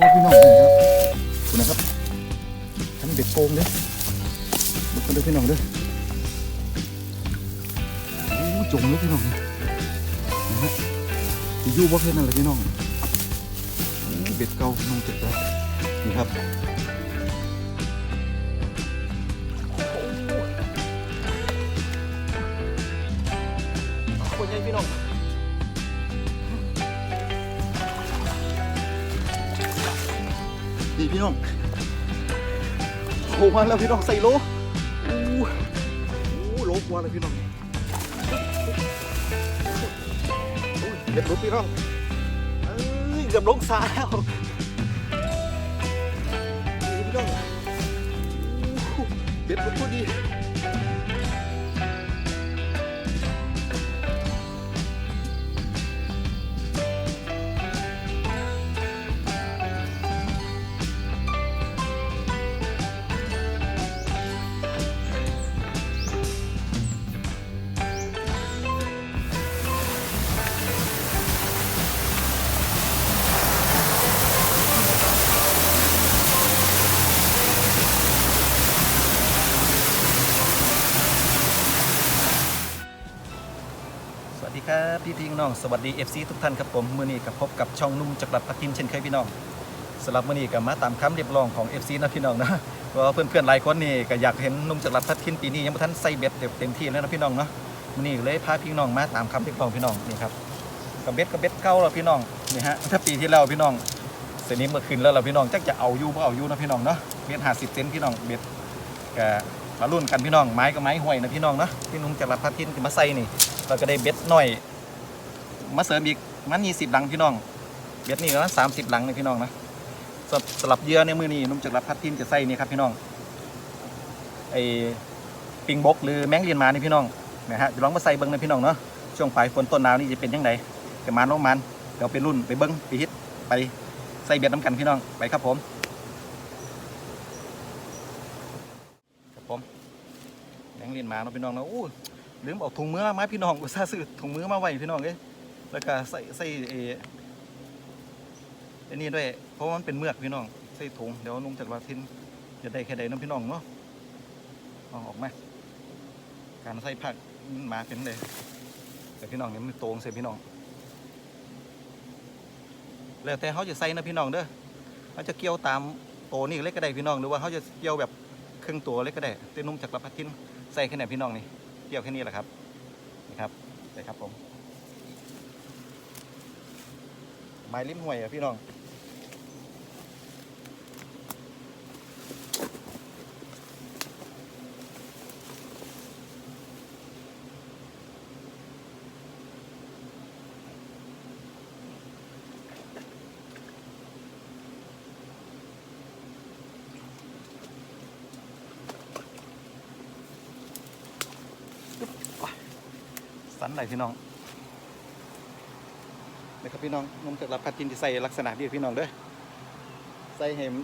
พ่อพี่น้องนี่ครับคุณนะครับทั้งเด็กโกงเลยบุกกันด้วยพี่น้องเด้อโอ้จมเลยพี่น้องนะฮะอยู่บ่เพื่นั้นแหละพี่น้องเบ็ดเก่าน้องเจ็บแล้วนี่ครับ พี่น้องโอ้มาแล้วพี่น้องใส่โลโอ้โหโลกว่าเลยพี่น้องเด็ดรุกพี่น้องเอ้ยเกือบลงสาแล้วพี่น้องเด็ดรุกพอดี น้องสวัสดี FC ทุกท่านครับผมมื้อนี้กับพบกับช่องนุ่มจักรพัทินเช่นเคยพี่น้องสำหรับมื้อนี้ก็มาตามคำเรียกร้องของ FC นะพี่น้องนะเพราะเพื่อนๆหลายคนนี่ก็อยากเห็นนุ่มจักรพัทินปีนี้ยังไม่ทันใส่เบ็ดเต็มที่แล้วนะพี่น้องเนาะมื้อนี้เลยพาพี่น้องมาตามคำเรียกร้องพี่น้องนี่ครับกับเบ็ดกับเบ็ดเก่าแล้วพี่น้องนี่ฮะถ้าปีที่แล้วพี่น้องเสยนี้เมื่อคืนแล้วเราพี่น้องจักจะเอายู่บ่เอายู่นะพี่น้องเนาะเบ็ด50เซนพี่น้องเบ็ดก็มารุ่นกันพี่น้องไม้กับไม้ห่วยนะพี่น้องเนาะพี่นุ่มจักรพัทินมาใส่นี่เราก็ได้เบ็ดหน่อย มาเสริมอีกมันยี่สิบหลังพี่น้องเบ็ดนี่ก็สามสิบหลังเลยพี่น้องนะสำหรับสลับเยื่อในมือนี้นุ่มจากรพัดทิมจะใส่นี่ครับพี่น้องไอปิงบกหรือแมงเลียนมานี่พี่น้องนะฮะจะลองมาใส่เบิ้งนะพี่น้องเนาะช่วงปลายฝนต้นหนาวนี่จะเป็นยังไงจะมาน้องมันเดี๋ยวไปรุ่นไปเบิ้งไปฮิตไปใส่เบ็ดน้ำกันพี่น้องไปครับผมครับผมแมงเลียนมาเนาะพี่น้องเนาะอู้ลืมเอาถุงมือมาไม้พี่น้องอุตส่าห์ซื้อถุงมือมาไว้พี่น้องเอ้ย แล้วก็ใส่ใส่เอไอ้นี่ด้วย เพราะว่ามันเป็นเมือกพี่น้อง ใส่ถุงเดี๋ยวนุ่มจากวาทินจะได้แค่ใดน้องพี่น้องเนาะเอาออกมาการใส่ผักมาเป็นเลยแต่พี่น้องเนี่ยมันโตงเสียพี่น้อง แล้วแต่เขาจะใส่นะพี่น้องเด้อเขาจะเกี่ยวตามโตนี่เล็กก็ได้พี่น้องหรือว่าเขาจะเกี่ยวแบบครึ่งตัวเล็กก็ได้แต่นุ่มจากรพัดทินใส่แค่ไหนพี่น้องนี่เกี่ยวแค่นี้แหละครับนี่ครับใช่ครับผม ไม้ลิ้มห่วยอะพี่น้องสันไหนพี่น้อง ครับพี่น้องนมจากรับพัดทินที่ใส่ลักษณะนี้พี่น้องเด้อใส่เห็ม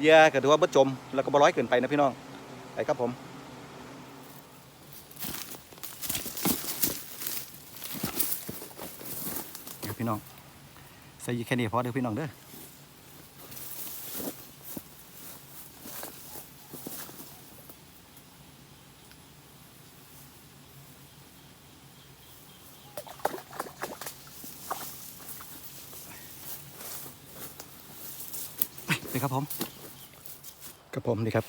เยื่อก็ถือว่าบ่จม แล้วก็บร้อยเกินไปนะพี่น้องไปครับผมเดี๋ยวพี่น้องใส่ยู่แค่นี้พอเดี๋ยวพี่น้องเด้อ นี่ครับผมกับผมนี่ครับ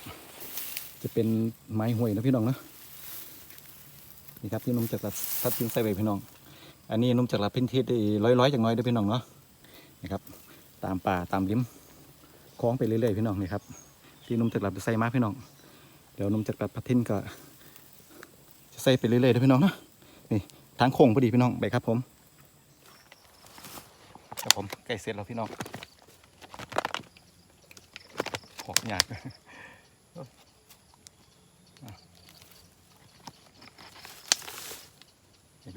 จะเป็นไม้ห่วยนะพี่น้องนะนี่ครับที่นุ่มจากรัดทัดทิ้งใส่ไว้พี่น้อง อันนี้นุ่มจากรัดพินเทศได้ร้อยๆจากหน้อยด้อพี่น้องเนาะนี่ครับ ตามป่าตามลิ้มคล้องไปเรื่อยๆพี่น้องนี่ครับ ที่นุ่มจากรัดใส่มาพี่น้อง เดี๋ยวนุ่มจากรัดพัดทิ้นก็จะใส่ไปเรื่อยๆด้อพี่น้องเนาะนี่ทางโค้งพอดีพี่น้องไปครับผมครับผมใกล้เสร็จแล้วพี่น้อง ข อยาก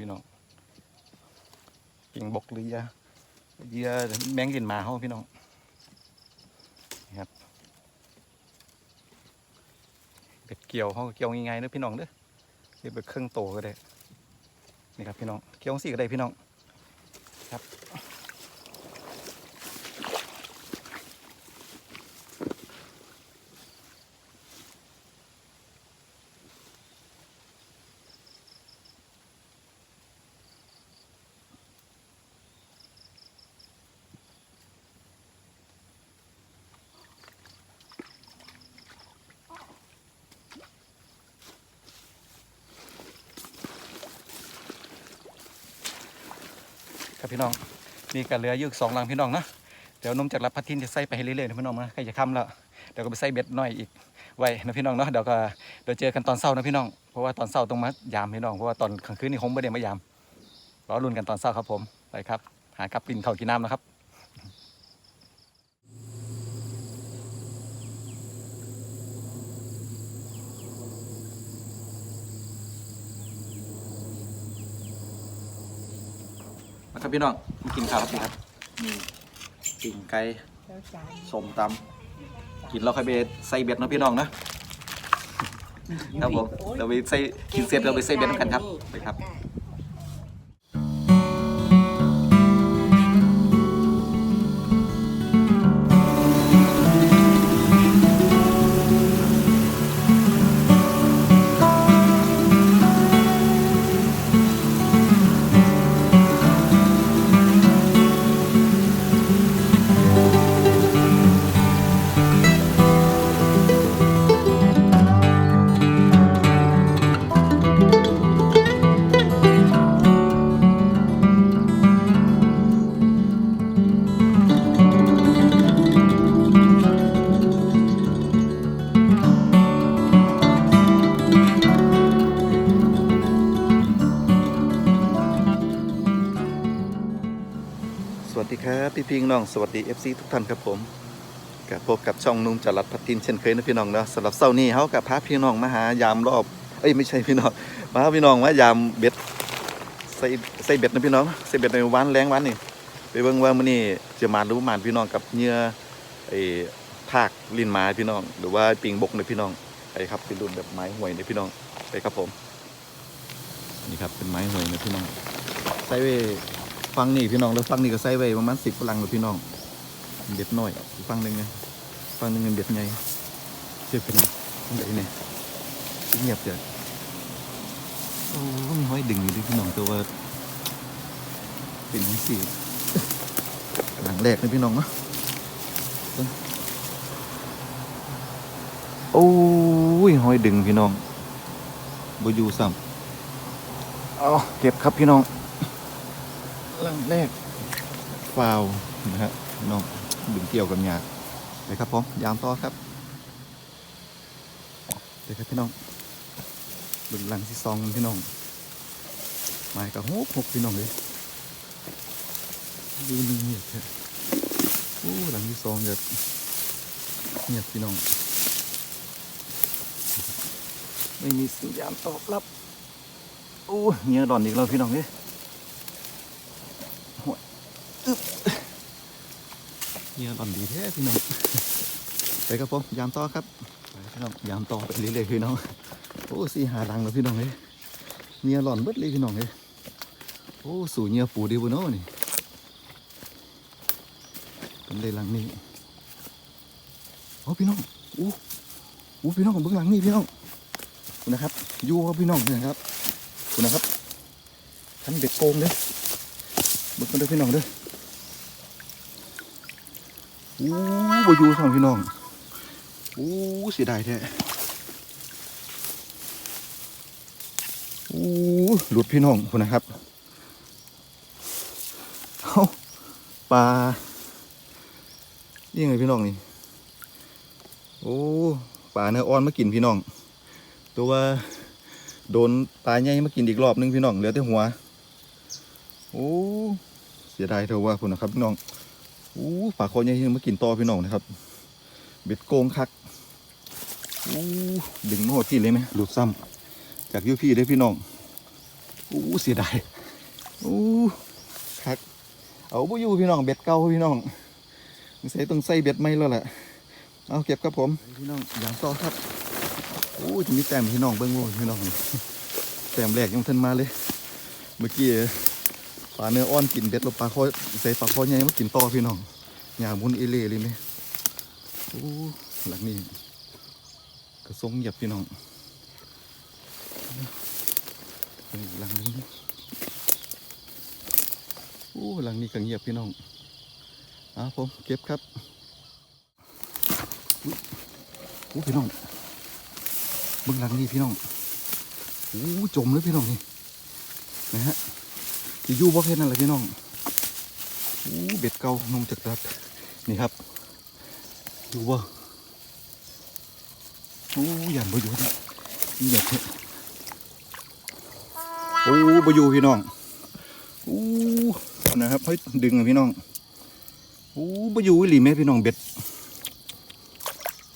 พี่น้องกิ่งบกหรือเหยาเยื่อแมงกินหมาเขาพี่น้องนะครับเบ็ดเกี่ยวเขาเกี่ยวง่ายๆเด้อพี่น้องเด้อเกี่ยวไปเครื่องโตก็ได้นี่ครับพี่น้องเกี่ยวสี่ก็ได้พี่น้องครับ นี่ก็เหลืออยู่อีกสองลังพี่น้องนะเดี๋ยวนุ่มจากรับพัดทินจะใส่ไปให้เรื่อยๆนะพี่น้องนะใครจะค้ำแล้วเดี๋ยวก็ไปใส่เบ็ดหน่อยอีกไว้นะพี่น้องเนาะเดี๋ยวก็เดี๋ยวเจอกันตอนเศร้านะพี่น้องเพราะว่าตอนเศร้าต้องมายามพี่น้องเพราะว่าตอนกลางคืนนี่คงไม่ได้มายามรอรุนกันตอนเศร้าครับผมไปครับ หากับกินเข่ากินน้ำนะครับ มาครับพี่น้องมากินข้าวครับพี่ครับนี่ปิ่งไก่สมตำกินแล้วค่อยไปใส่เบ็ดเนาะพี่น้องนะครับผมเราไปใส่กินเสร็จเราไปใส่เบ็ดกันครับไปครับ พี่น้องสวัสดี FC ทุกท่านครับผมกับพบกับช่องนุ่มจรัดพัดทินเช่นเคยนะพี่น้องเนาะสำหรับเช้านี้เขากับพาพี่น้องมาหายามรอบเอ้ยไม่ใช่พี่น้องมาหาพี่น้องมายามเบ็ดใส่ใส่เบ็ดนะพี่น้องใส่เบ็ดในวันแรงวันนี่ไปเบิ่งว่ามื้อนี้จะมาหรือมาพี่น้องกับเหยื่อไอ้ทากลิ้นไม้พี่น้อง หรือว่าปิงบกนะพี่น้องไปครับเป็นรุ่นแบบไม้ห่วยนะพี่น้องไปครับผมนี่ครับเป็นไม้ห่วยนะพี่น้องใส่ไว้ ฟังนี่พี่น้องแล้วฟังนี่ก็ใส่ไว้ประมาณสิบฝรั่งเลยพี่น้องเบ็ดน้อยอีกฟังหนึ่งไงฟังหนึ่งเป็นเบ็ดใหญ่เชื่อเป็นไหนเนี่ยเงียบจ้ะโอ้มีห้อยดึงอยู่ด้วยพี่น้องแต่ว่าเป็นยังสี่หลังแรกนะพี่น้องเนาะเบิ่งโอ้ยห้อยดึงพี่น้องบอยู่ซ้ำเอาเก็บครับพี่น้อง ลังแรกฟาวนะฮะน้องดึงเกี่ยวกับหยาไปครับผมยามต่อครับเดี๋ยวครับพี่น้องดึงหลังที่ซองพี่น้องไม้กับหกหกพี่น้องเลยดูหนึ่งเงียบแค่โอ้หลังที่ซองแบบเงียบพี่น้อง ไม่มีสัญญาณตอบรับโอ้เงียดอนอีกแล้วพี่น้องเอ้ย เงี้ยหล่อนดีแท้พี่น้องไปครับผมยามต่อครับไปพี่น้องยามต่อไปเรื่อยๆพี่น้องโอ้สี่หาดังแล้วพี่น้องเลยเงี้ยหล่อนเบิดเลยพี่น้องเลยโอ้สู่เงี้ยปูดีบุโน่นี่เป็นเลยหลังนี้โอ้พี่น้องอู้อู้พี่น้องเบื้องหลังนี่พี่น้องคุณนะครับยู่ครับพี่น้องนี่นะครับคุณนะครับทันเด็กโกงเลยเบิ่งกันเด้อพี่น้องเด้อ อู้บอยู่สองพี่น้องอู้เสียดายแท้อู้หลุดพี่น้องคุณนะครับเอาปลานี่ไงพี่น้องนี่โอ้ปลาเนื้ออ่อนมากินพี่น้อง ตัวโดนปลาใหญ่มากินอีกรอบนึงพี่น้องเหลือแต่หัว โอ้เสียดายเถอะว่าคุณนะครับพี่น้อง อู้ปลาคอใหญ่ยังมากินต่อพี่น้องนะครับ เบ็ดโกงคักอู้ดึงโน่ที่เลยไหมหลุดซ้ำจากยูพี่ได้พี่น้องอู้เสียดายอู้คักเอาบุยูพี่น้องเบ็ดเก่าพี่น้องใส่ต้องใส่เบ็ดไม่แล้วแหละเอาเก็บครับผมพี่น้องอย่างต่อครับอู้จะมีแต้มพี่น้องเบิ้งโว้ยพี่น้องแต้มแรกยังทันมาเลย เมื่อกี้ ปลาเนื้ออ่อนกินเบ็ดล้วปลาคอใส่ปลาคอใหญ่มากินต่อพี่น้องหยามุนเอเล่เลยไหมโอ้หลังนี้กระทรงเหยียบพี่น้องหลังนี้โอ้หลังนี้ก็เงียบพี่น้องอะผมเก็บครับโอ้พี่น้องเบื้องหลังนี้พี่น้องโอ้จมเลยพี่น้องนี่นะฮะ จะยู่บ่เพศนั่นแหละพี่น้องอู้เบ็ดเก่านมจักรัดนี่ครับอยู่บ่อู้ยันบ่อยู่นี่นี่อย่าเถอะโอ้บ่อยู่พี่น้องอู้นะครับเฮ้ยดึงอะพี่น้องอู้บ่อยู่อีหลีแม่พี่น้องเบ็ด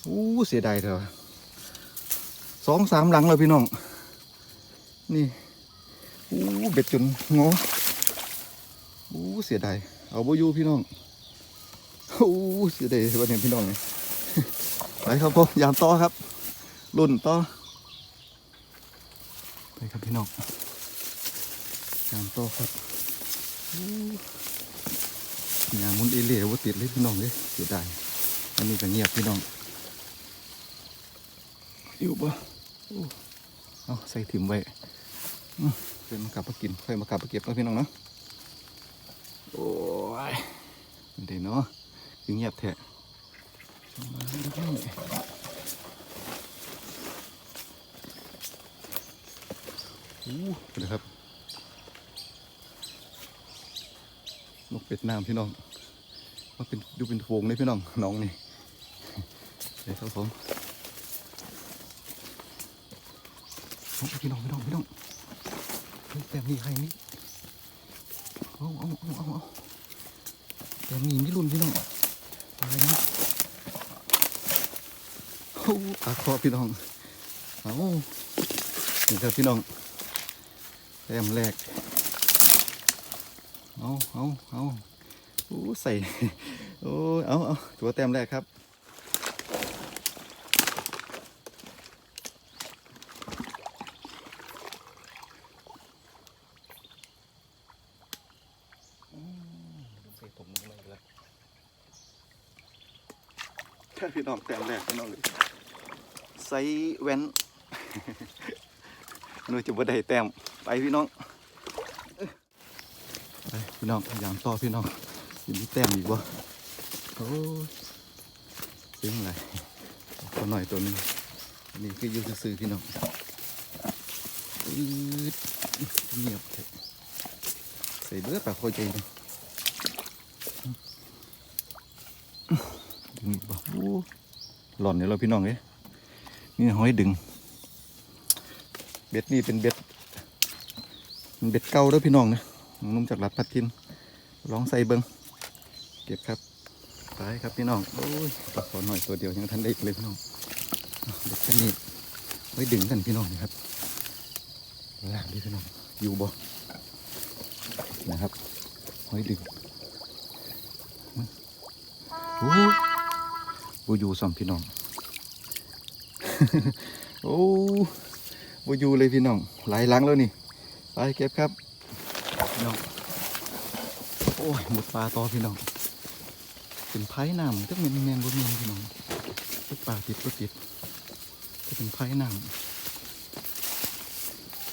อู้เสียดายเถอะสองสามหลังแล้วพี่น้อง นี่อู้เบ็ดจนงออู้ เสียดายเอาบ่อยู่พี่น้องอู้เสียดายวันนี้พี่น้องนี่ไปครับผมยามต่อครับ รุ่นต่อไปครับพี่น้องยามต่อครับยามมุนเอเล่ว่าติดเลยพี่น้องเลยเสียดายอันนี้ก็เงียบพี่น้องอยู่ปะอู้เอาใส่ถิ่มไว้เพื่อนมากลับมากินเพื่อนมากลับมาเก็บแล้วพี่น้องเนาะ โอ้ยไม่ได้เนาะคือเงียบแท้มาดูนี่อู้ไปเลยครับนกเป็ดน้ำพี่น้องมาเป็นดูเป็นโวงเลยพี่น้องน้องนี่เดี๋ยวครับผมพี่น้องพี่น้องพี่น้องเฮ้ยแต่มีใครนี่ เอาเอาเอาเอาเอาแต่มีไม่รุนพี่น้องอะไรนะโอ้ตาคอพี่น้องเอานี่ครับพี่น้องแต้มแรกเอาเอาเอาโอ้ใส่โอ้เอาเอาตัวแต้มแรกครับ ใส่ผมลงไปแล้วแค่ พี่น้องแต้มแรกพี่น้องเลยใส่แว่นหนูจะบ่ได้แต้มไปพี่น้องไปพี่น้องพยายามต่อพี่น้องยินดีแต้มอีกบ่โอ้ยเสียงอะไรตัวหน่อยตัวนึงนนี้คือยูซื่อพี่น้องเงียบเถอะใส่เบื่อปากคอยใจเลยดึงอีกบ่ หล่อนเนี่ยเราพี่น้องเอ้ยนี่ห้อยดึง เบ็ดนี่เป็นเบ็ดมันเบ็ดเก่าเด้อพี่น้องนะของนุ่มจากหลัดพัดทินลองใส่เบิงเก็บครับไปครับพี่น้องโอ้ยปลาขอหน่อยตัวเดียวยังทันได้อีกเลยพี่น้องเบ็ดกันนี่ไว้ดึงกันพี่น้องนะครับลากดิพี่น้องอยู่บ่นะครับไว้ดึงโอ้ บูยูสองพี่น้อง โอ้บูยูเลยพี่น้อง หลายลังแล้วนี่ ไปเก็บครับพี่น้อง โอ้ยหมดปลาต่อพี่น้องเป็นไผ่น้ำต้องเป็นแมนบนเมนพี่น้องตึกปลาติดก็ติดจะเป็นไผ่น้ำ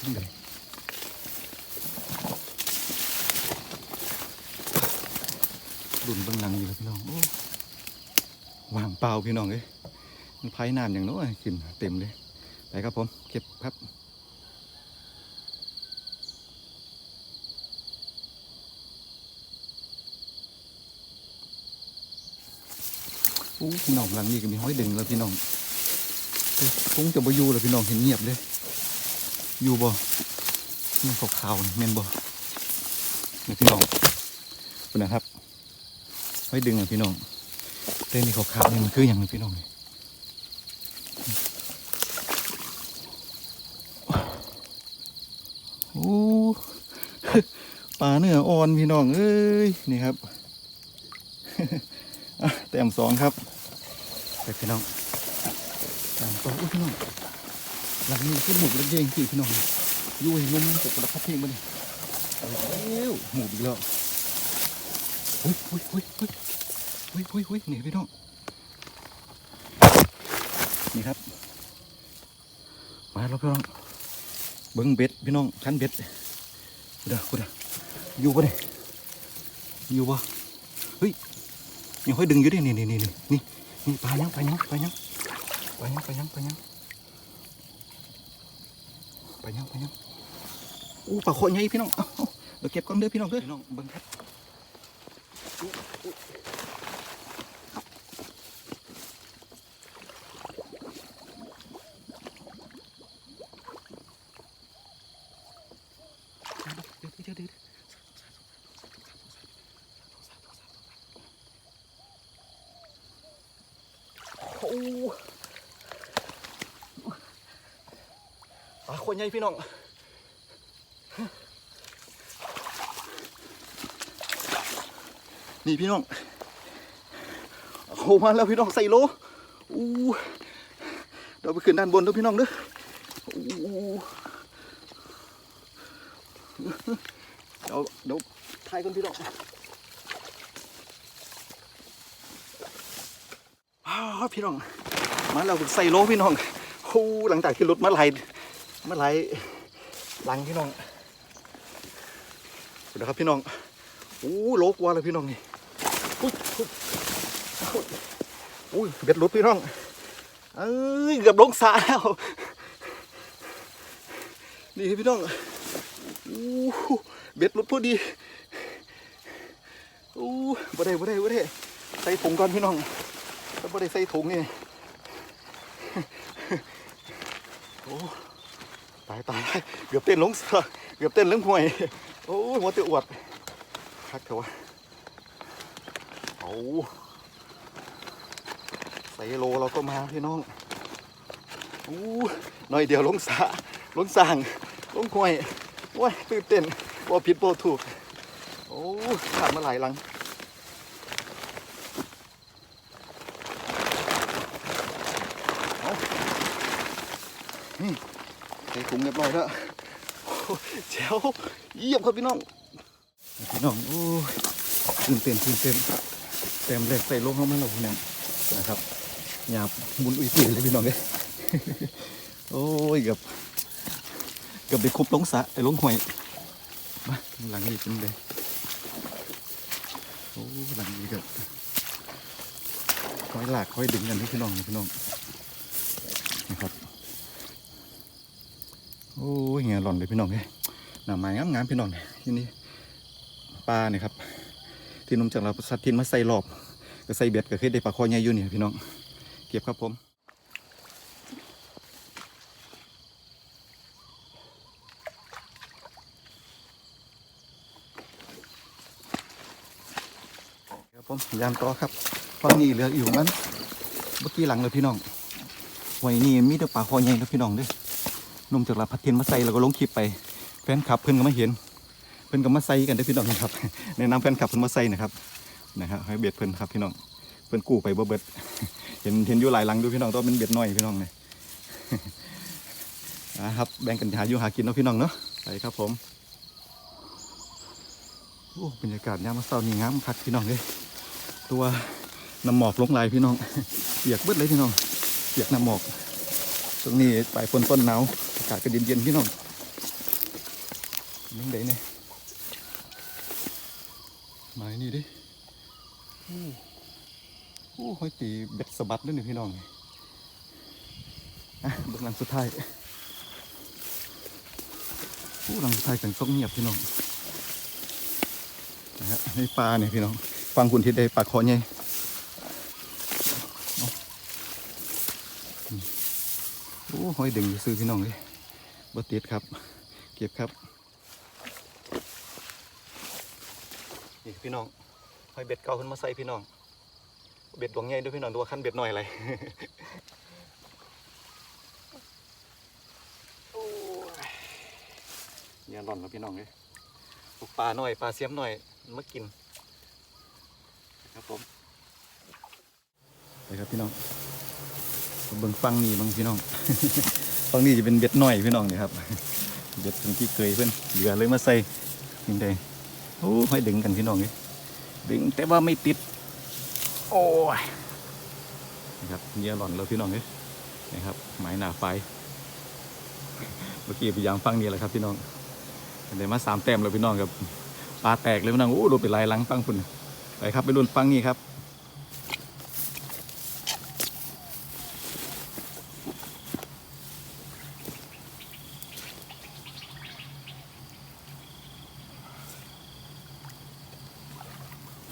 นี่เลยดุนเบางหลังอยู่พี่น้องโอ้ ว่างเปล่าพี่น้องเอ้ยมันไผ่น้ำอย่างน้นขึ้นเต็มเลยไปครับผมเก็บครับโอ้พี่น้องหลังนี้ก็มีห้อยดึงแล้วพี่น้องคงจะบ่อยู่แล้วพี่น้องเห็นเงียบเลยอยู่บ่นี่ขาวๆนี่แม่นบ่นี่พี่น้องคุณนะครับห้อยดึงอะพี่น้อง เต้นนี่ขาวๆนี่มันคืออย่างไรพี่น้องนี่โอ้ปลาเนื้ออ่อนพี่น้องเอ้ยนี่ครับอะแต้มสองครับไปพี่น้องตามต่ออุ้ยพี่น้องหลังนี้คือหมูเล็กเด้งพี่พี่น้องอยู่เห็นมันตกกระพัดเพลงมาเนี่ยเอาแล้วหมูอีกแล้วอุ้ยอุ้ยอุ้ยอุ้ย หุยหุยหุยนี่พี่น้อง นี่ครับ มาแล้วพี่น้อง เบิ้งเบ็ดพี่น้องชั้นเบ็ดกูเด้อกูเด้ออยู่ปะเนี่ยอยู่ปะเฮ้ยยังค่อยดึงอยู่ดินี่นี่นี่นี่นี่นี่ปลายังปลายังปลายังปลายังปลายังปลายังปลายังปลายังอู้ปลาโคใหญ่พี่น้องเอาเอาเดี๋ยวเก็บก่อนเด้อพี่น้องเด้อพี่น้องเบิ้งครับ เดี๋ยวเดี๋ยวโอ้ปลาคนใหญ่พี่น้องนี่พี่น้องโอ้มาแล้วพี่น้องใส่โลอู้เดี๋ยวไปขึ้นด้านบนด้วยพี่น้องเด้อเดี๋ยวเดี๋ยวถ่ายกัน พี่น้องอ้าวพี่น้องมาใส่โลพี่น้องโอ้หลังจากที่รถมาไหลมาไหลหลังพี่น้องเดี๋ยวครับพี่น้องโอ้โลกว่าเลยพี่น้องนี่อุ้ยอุ้ยเบ็ดหลุดพี่น้องเอ้ยเกือบลงสระแล้วนี่พี่น้องอู้เบ็ดหลุดพอดี อู้บ่ได้บ่ได้บ่ได้ใส่ถุงก่อนพี่น้องถ้าบ่ได้ใส่ถุงนี่โอ้ตายตายเกือบเต้นลงสะเกือบเต้นลงห่วยโอ้ยหัวเตะอวดคักเถอะวะเอาใส่โลเราก็มาพี่น้องอู้หน่อยเดียวลงสาลงสางลงห้วยว้ายตื่นเต้นว่าผิดโบถูก อ้ขาดมาหลายหลังเอานี่ใส่ถุงเรียบร้อยแล้วโอ้แจ๋วเยี่ยมครับพี่น้อง พี่น้องโอ้ยตื่นเต้นตื่นเต้นเต็มเลยใส่ลงเข้ามาแล้วพี่น้องนะครับหยาบมุนอุ้ยตื่นเลยพี่น้องเลยโอ้ยกับกับไปคุบลงสะไอ้ลงห่วยมาหลังนี้เป็นเลยโอ้หลังนี้กับ คอยหลากคอยดึงกันนี่พี่น้องพี่น้องนะครับโอ้ยเงี้ยหล่อนเลยพี่น้องเลยหน้าไม้งามๆพี่น้องเนี่ยที่นี่ปลาเนี่ยครับ ที่นุ่มจากเราสัตว์ทินมาใส่รอบก็ใส่เบ็ดก็เคยได้ปลาคอใหญ่อยู่เนี่ยพี่น้อง เก็บครับผมครับผมยามต่อครับ ฝั่งนี้เหลืออยู่นั้นเมื่อกี้หลังเลยพี่น้องไว้นี่มีแต่ปลาคอใหญ่นะพี่น้องเด้อหนุ่มจากเราพัดเทินมาใส่แล้วก็ลงคลิปไปแฟนคลับเพิ่นก็มาเห็น เพิ่นก็มาใส่กันได้พี่น้องนะครับแนะนำแฟนคลับเพิ่นมาใส่นะครับนะครับให้เบียดเพิ่นครับพี่น้องเพิ่นกู้ไปบ่เบิดเห็นเห็นอยู่หลายหลังดูพี่น้องตัวเป็นเบียดน้อยพี่น้องเนี่ยนะครับแบ่งกันหาอยู่หากินเนาะพี่น้องเนาะไปครับผมโอ้บรรยากาศยามเช้านี่งามคักพี่น้องเลยตัว น้ำหมอกลงไหลายพี่น้องเปียกเบิดเลยพี่น้องเปียกน้ำหมอกตรงนี้ปลายฝนต้นหนาวอากาศก็เย็นๆพี่น้องนี่ไดเนี่ยไม้นี่ดิโอ้โอ้ห้อยตีเบ็ดสะบัดด้วยนี่พี่น้องอะบื้องหลังสุดท้ายโอ้หลังสุดท้ายกันซกเงียบพี่น้องนะฮะในปลาเนี่ยพี่น้องฟังคุณทิศได้ปลาคอใหญ่เอาอืมโอ้ ห้อยดึงซื้อพี่น้องเลยบ่ติดครับ เก็บครับนี่พี่น้องหอยเบ็ดเก่าขึ้นมาใส่พี่น้อง เบ็ดดวงใหญ่ด้วยพี่น้องดูว่าขั้นเบ็ดหน่อยอะไรเนี่ยหล่อนแล้วพี่น้องเลยปลาหน่อยปลาเสียมหน่อยมันมากิน ครับผมไปครับพี่น้อง เบิ่งฟังนี่บางพี่น้องฟังนี่จะเป็นเบ็ดหน่อยพี่น้องนี่ครับเบ็ดเป็นที่เคยเพื่อนเหลือเลยมาใส่ยังไงโอ้ให้ดึงกันพี่น้องนี่ดึงแต่ว่าไม่ติด โอ้ยนะครับเงี้ยหล่อนแล้วพี่น้องนี่นะครับหมายหนาไฟเมื่อกี้พยายามฟังนี่แหละครับพี่น้องเดี๋ยวมาสามแต้มแล้วพี่น้องครับปลาแตกเลยพี่น้องโอ้ดูเป็นลายลังฟังคุณไปครับไปรุ่นฟังนี่ครับ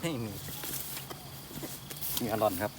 ไม่มีมีอร่อนครับ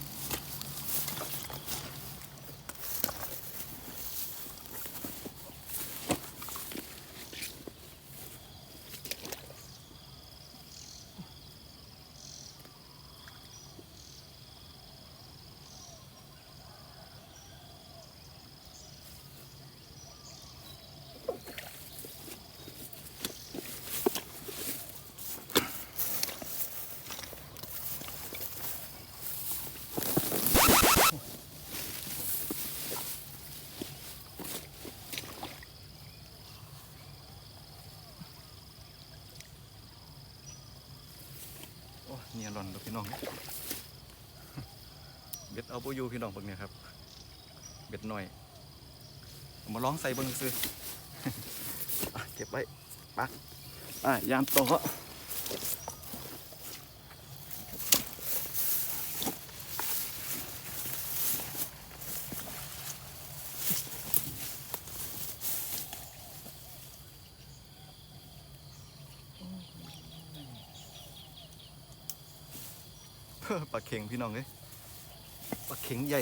เนี่ยหล่อนพี่น้องเบ็ดเอาโบยูพี่น้องเบิ่งเนี่ยครับ เบ็ดหน่อยเอามาลองใส่เบิ่งซื้อเก็บไว้ปักอะยามโตะ ปลาเข็งพี่น้องเอ้ยปลาเข็งใหญ่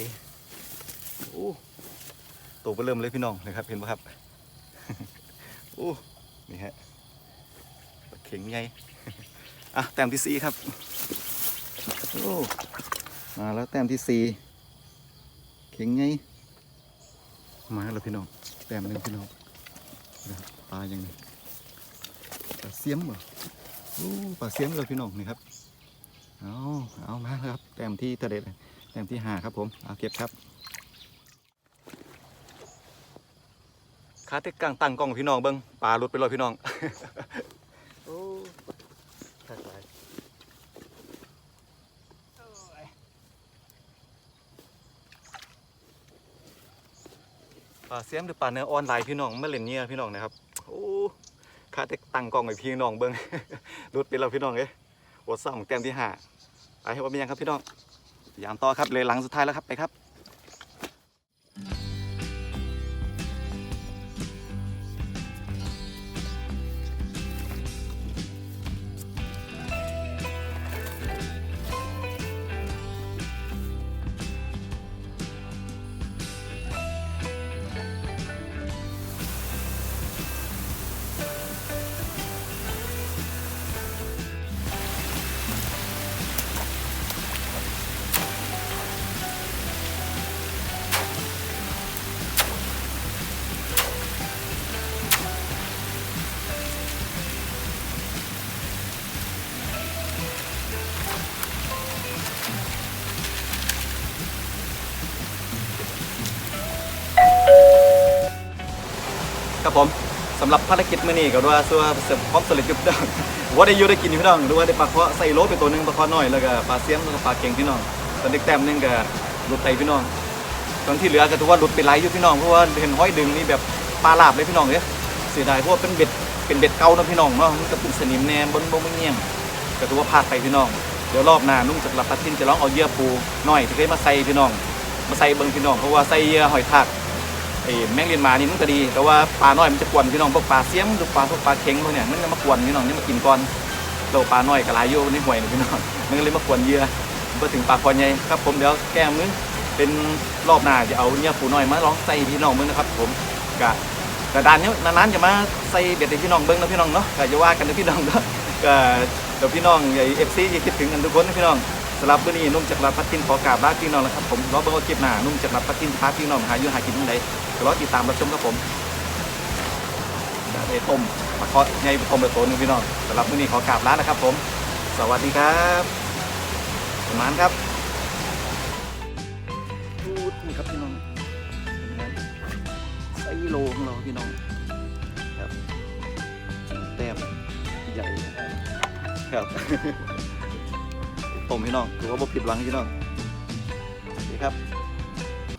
โอ้ตัวเบอเริ่มเลยพี่น้องนะครับเห็นปะครับโอ้นี่ฮะปลาเข็งใหญ่อะแต้มที่สี่ครับโอ้มาแล้วแต้มที่สี่เข็งใหญ่มาแล้วพี่น้องแต้มหนึ่งพี่น้องปลาอย่างนี้ปลาเสียมเหรอโอ้ปลาเสียมเลยพี่น้องนี่ครับ เอาเอามาครับแต้มที่เทะเลแต้มที่หาครับผมเอาเก็บครับคาเทกกลางตั้งกล้องพี่น้องเบิ้งปลาหลุดไปเลยพี่น้องโอ้ทักหลายปลาเสียมหรือปลาเนื้อออนไลน์พี่น้องมาเล่นเนี่ยพี่น้องนะครับโอ้คาเทกตั้งกล้องไว้พี่น้องเบิ้งหลุดไปแล้วพี่น้องเอ้ยโอดซ่องแต้มที่ห้า ไปเห็นว่าเป็นยังครับพี่น้องยามต่อครับเลยหลังสุดท้ายแล้วครับไปครับ ครับผมสำหรับภารกิจมื้อนี้ก็ว่าส่วนเสริมความสำเร็จยุบดองว่าได้อยู่ได้กินพี่น้องหรือว่าได้ปลาเคาะใส่โลเป็นตัวหนึงปลาเคาะน้อยแล้วก็ปลาเสียมแล้วก็ปลาเก่งพี่น้องตอนเด็กแต้มหนึงก็หลุดไปพี่น้องตอนที่เหลือก็ถือว่าหลุดไปหลายอยู่พี่น้องเพราะว่าเห็นห้อยดึงนี่แบบปลาหลาบเลยพี่น้องเนี่ยเสียดายเพราะว่าเป็นเบ็ดเป็นเบ็ดเก่านะพี่น้องเนาะมันก็เป็นสนิมแนมบนบนไม่เงี้ยงก็ถือว่าพลาดไปพี่น้องเดี๋ยวรอบหน้านุ่งจากรับปลาทิ้นจะลองเอาเยื่อปูน้อยที่เคยมาใส่พี่น้อง มาใส่เบิ่งพี่น้องเพราะว่าใส่เยื่อหอยทาก ไอ้แมงเลียนมานี่มันก็ดี แต่ว่าปลาน้อยมันจะกวนพี่น้องพวกปลาเสียมหรือปลาพวกปลาเค็งพวกเนี้ยมันจะมากวนพี่น้องนี่มากินก่อนเราปลาน้อยกับลายโยในห่วยนี่พี่น้องมันก็เลยมากวนเยื่อพอถึงปลาคอใหญ่ครับผมเดี๋ยวแก้มือเป็นรอบหน้าจะเอาเนี่ยปูน้อยมาลองใส่พี่น้องมึงนะครับ ผมกะกระดานเนี้ยนานๆจะมาใส่เบ็ดให้พี่น้องเบิ้งนะพี่น้องเนาะก็จะว่ากันนะพี่น้องเนาะก็เดี๋ยวพี่น้องไอ้เอฟซีจะคิดถึงกันทุกคนนะพี่น้องำหรับวันนี้นุ่มจากลาพัดทินขอกราบลาพี่น้องแล้วครับผมรอเบิ้งว่าคลิปหน้านุ่มจากลาพัดทินพาพี่น้องหาอยู่หากินที่ไหนรอติดตามรับชมครับผมจะได้ต้มมาเคาะไงต้มไปตัวหนึงพี่น้องสำหรับมื้อนี้ขอกราบร้านนะครับผม สวัสดีครับสมานครับพูดนี่ครับพี่น้องไซโลของเราพี่น้องครับแต้มใหญ่ครับ ต้มพี่น้องถือว่าบ่ผิดหวังพี่น้องสวัสดีครับ